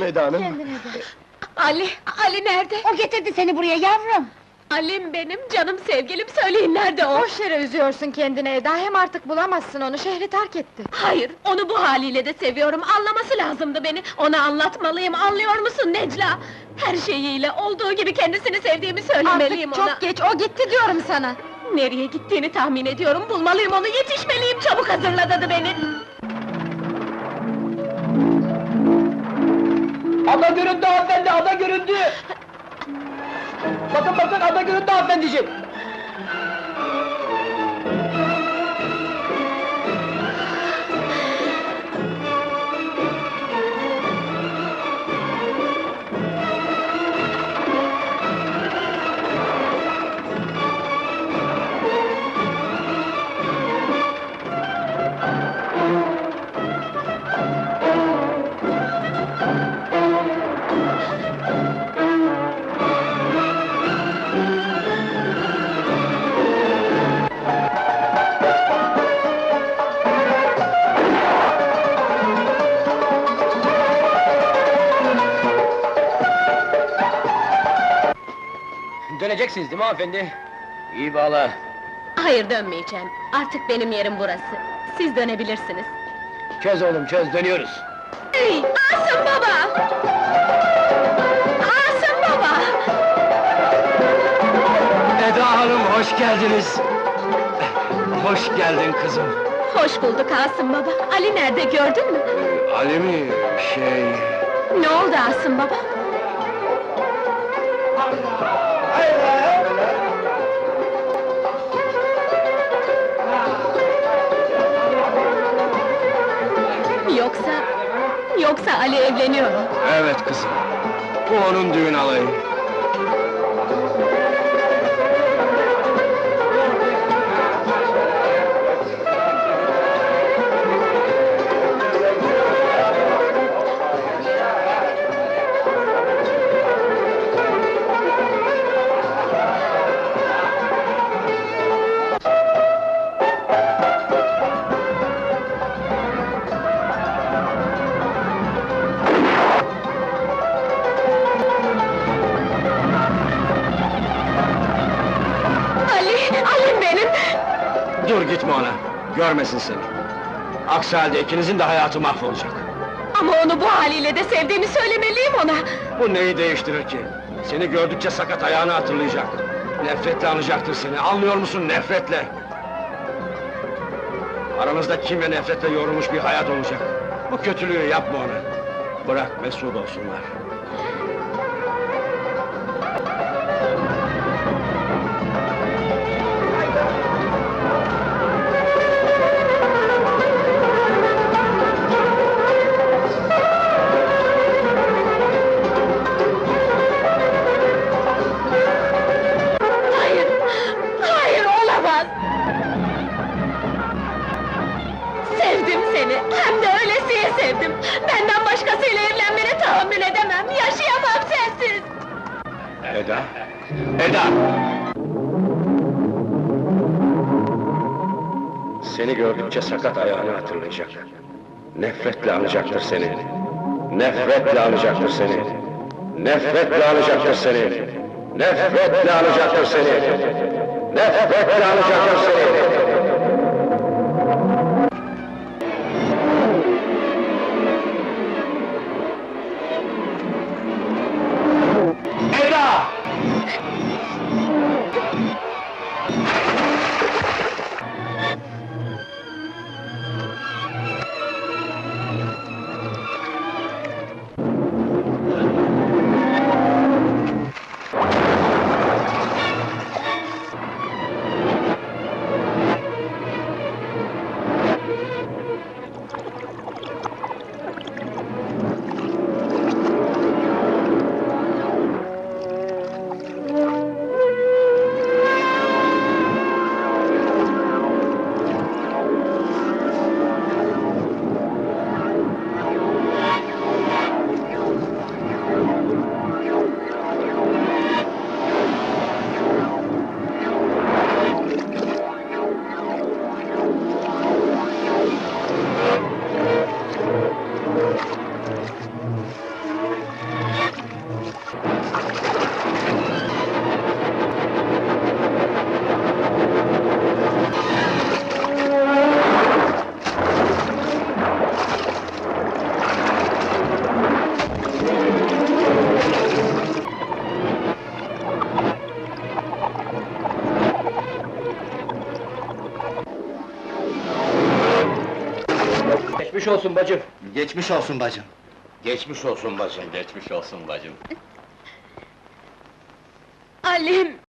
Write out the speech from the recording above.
Buyurun Eda Hanım. Ali, Ali nerede? O getirdi seni buraya yavrum. Ali'm benim, canım sevgilim, söyleyin nerede o? Boş yere üzüyorsun kendine Eda, hem artık bulamazsın onu, şehri terk etti. Hayır, onu bu haliyle de seviyorum, anlaması lazımdı beni! Ona anlatmalıyım, anlıyor musun Necla? Her şeyiyle, olduğu gibi kendisini sevdiğimi söylemeliyim Artık ona! çok geç, o gitti diyorum sana! Nereye gittiğini tahmin ediyorum, bulmalıyım onu, yetişmeliyim, çabuk hazırla dadı beni! Ada göründü hanımefendi, ada göründü! Bakın bakın, ada göründü hanımefendiciğim! Döneceksiniz değil mi hanımefendi? İyi bağla. Hayır dönmeyeceğim, artık benim yerim burası. Siz dönebilirsiniz. Çöz oğlum, çöz, dönüyoruz. Hey, Asım baba! Asım baba! Eda Hanım, hoş geldiniz! Hoş geldin kızım. Hoş bulduk Asım baba. Ali nerede gördün mü? Ali mi, şey... Ne oldu Asım baba? Ali evleniyor? Evet kızım, bu onun düğün alayı. Dur gitme ona, görmesin seni. Aksi halde ikinizin de hayatı mahvolacak. Ama onu bu haliyle de sevdiğimi söylemeliyim ona! Bu neyi değiştirir ki? Seni gördükçe sakat ayağını hatırlayacak. Nefretle anacaktır seni, anlıyor musun nefretle? Aranızda kim ve nefretle yorulmuş bir hayat olacak. Bu kötülüğü yapma ona. Bırak mesut olsunlar. Eda! Eda! Seni gördükçe sakat ayağını hatırlayacak. Nefretle anacaktır seni. Nefretle anacaktır seni. Nefretle anacaktır seni. Nefretle anacaktır seni. Nefretle anacaktır seni. Eda! Geçmiş olsun bacım. Geçmiş olsun bacım. Geçmiş olsun bacım, geçmiş olsun bacım. Alim!